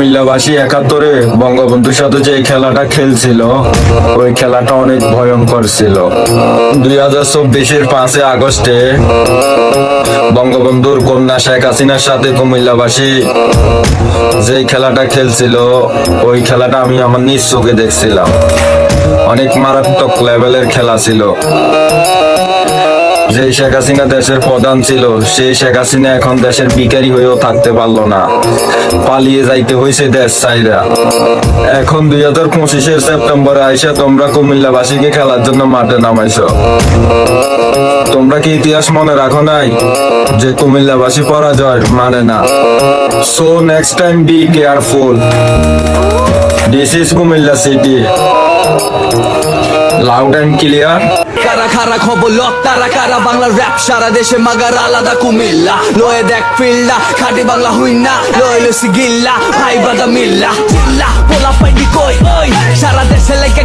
কুমিল্লাবাসী একাত্তরে বঙ্গবন্ধুর সাথে যে খেলাটা খেলছিল, ওই খেলাটা অনেক ভয়ঙ্কর ছিল। দুই হাজার চব্বিশের পাঁচই আগস্টে বঙ্গবন্ধুর কন্যা শেখ হাসিনার সাথে কুমিল্লাবাসী যে খেলাটা খেলছিল, ওই খেলাটা আমি আমার নিজ চোখে দেখছিলাম। অনেক মারাত্মক লেভেলের খেলা ছিল। যে শেখ হাসিনা দেশের প্রধান ছিল সেই শেখ হাসিনা এখন দেশের বিকারি হয়েও থাকতে পারল না। পালিয়ে যাইতে হয়েছে দেশ চাইরা এখন দুই হাজার পঁচিশের সেপ্টেম্বরে আইসা তোমরা কুমিল্লাবাসীকে খেলার জন্য মাঠে নামাইছো। তোমরা কি ইতিহাস মনে রাখো নাই যে কুমিল্লাবাসী পরাজয় মানে না? So next time be careful this is Comilla city loud and clear কারা খারা খবর, লক তারা কারা? বাংলার র‍্যাপ সারা দেশে মাগার আলাদা কুমিল্লা। লয়ে দেখ ফিল্লা খাটি বাংলা হুইনা, লয়ে লসি গিল্লা, ভাই বাদা মিল্লা। চিল্লা পোলা পাইডি কই? ওই, সারা দেশে লেগে